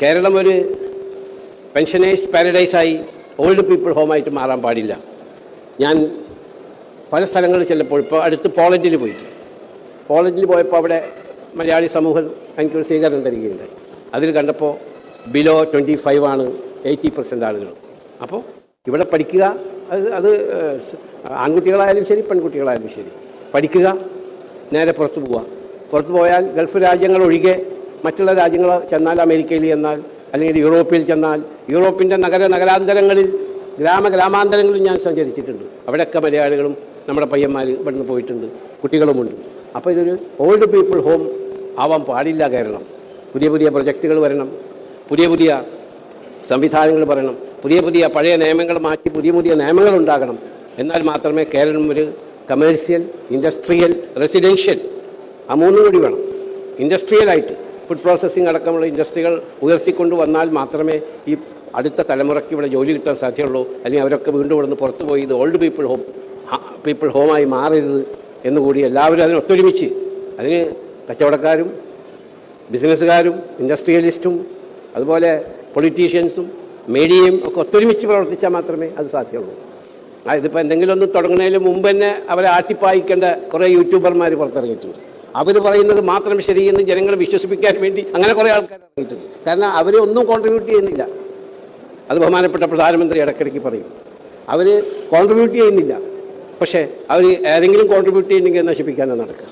കേരളം ഒരു പെൻഷനേഴ്സ് പാരഡൈസായി old people ഹോമായിട്ട് മാറാൻ പാടില്ല. ഞാൻ പല സ്ഥലങ്ങളിൽ ചെല്ലപ്പോൾ ഇപ്പോൾ അടുത്ത് പോളണ്ടിൽ പോയി. പോളണ്ടിൽ പോയപ്പോൾ അവിടെ മലയാളി സമൂഹം എനിക്കൊരു സ്വീകരണം തരികയുണ്ടായി. അതിൽ കണ്ടപ്പോൾ ബിലോ ട്വന്റി ഫൈവ് ആണ് എയ്റ്റി പെർസെന്റ് ആളുകൾ. അപ്പോൾ ഇവിടെ പഠിക്കുക അത് അത് ആൺകുട്ടികളായാലും ശരി പെൺകുട്ടികളായാലും ശരി. പഠിക്കുക നേരെ പുറത്തു പോവുക. പുറത്തു പോയാൽ ഗൾഫ് രാജ്യങ്ങൾ ഒഴികെ മറ്റുള്ള രാജ്യങ്ങൾ ചെന്നാൽ അമേരിക്കയിൽ ചെന്നാൽ അല്ലെങ്കിൽ യൂറോപ്പിൽ ചെന്നാൽ യൂറോപ്പിന്റെ നഗര നഗരാന്തരങ്ങളിൽ ഗ്രാമ ഗ്രാമാന്തരങ്ങളിൽ ഞാൻ സഞ്ചരിച്ചിട്ടുണ്ട്. അവിടെയൊക്കെ മലയാളികളും നമ്മുടെ പയ്യന്മാർ ഇവിടുന്ന് പോയിട്ടുണ്ട്. കുട്ടികളുമുണ്ട്. അപ്പോൾ ഇതൊരു ഓൾഡ് പീപ്പിൾ ഹോം ആവാൻ പാടില്ല കേരളം. പുതിയ പുതിയ പ്രൊജക്റ്റുകൾ വരണം. പുതിയ പുതിയ സംവിധാനങ്ങൾ വരണം പുതിയ പുതിയ പഴയ നിയമങ്ങൾ മാറ്റി പുതിയ പുതിയ നിയമങ്ങൾ ഉണ്ടാകണം. എന്നാൽ മാത്രമേ കേരളം ഒരു കമേഴ്സ്യൽ ഇൻഡസ്ട്രിയൽ റെസിഡൻഷ്യൽ ആ മൂന്നും കൂടി വേണം. ഇൻഡസ്ട്രിയലായിട്ട് ഫുഡ് പ്രോസസ്സിംഗ് അടക്കമുള്ള ഇൻഡസ്ട്രികൾ ഉയർത്തിക്കൊണ്ട് വന്നാൽ മാത്രമേ ഈ അടുത്ത തലമുറയ്ക്ക് ഇവിടെ ജോലി കിട്ടാൻ സാധ്യതയുള്ളൂ. അല്ലെങ്കിൽ അവരൊക്കെ വീണ്ടും ഇവിടുന്ന് പുറത്തു പോയി ഇത് ഓൾഡ് പീപ്പിൾ ഹോം പീപ്പിൾ ഹോമായി മാറരുത് എന്നുകൂടി എല്ലാവരും അതിന് ഒത്തൊരുമിച്ച് അതിന് കച്ചവടക്കാരും ബിസിനസ്സുകാരും ഇൻഡസ്ട്രിയലിസ്റ്റും അതുപോലെ പൊളിറ്റീഷ്യൻസും മീഡിയയും ഒക്കെ ഒത്തൊരുമിച്ച് പ്രവർത്തിച്ചാൽ മാത്രമേ അത് സാധ്യമുള്ളൂ അതിപ്പോൾ എന്തെങ്കിലും ഒന്ന് തുടങ്ങുന്നതിന് മുമ്പ് തന്നെ അവരെ ആട്ടിപ്പായിക്കേണ്ട കുറേ യൂട്യൂബർമാർ പുറത്തിറങ്ങിയിട്ടുണ്ട്. അവർ പറയുന്നത് മാത്രം ശരിയെന്ന് ജനങ്ങളെ വിശ്വസിപ്പിക്കാൻ വേണ്ടി അങ്ങനെ കുറേ ആൾക്കാർ ഇറങ്ങിയിട്ടുണ്ട് കാരണം അവരെ ഒന്നും കോൺട്രിബ്യൂട്ട് ചെയ്യുന്നില്ല. അത് ബഹുമാനപ്പെട്ട പ്രധാനമന്ത്രി ഇടയ്ക്കിടയ്ക്ക് പറയും. അവർ കോൺട്രിബ്യൂട്ട് ചെയ്യുന്നില്ല. പക്ഷേ അവർ ഏതെങ്കിലും കോൺട്രിബ്യൂട്ട് ചെയ്യുന്നെങ്കിൽ നശിപ്പിക്കാനാണ് നടക്കുക.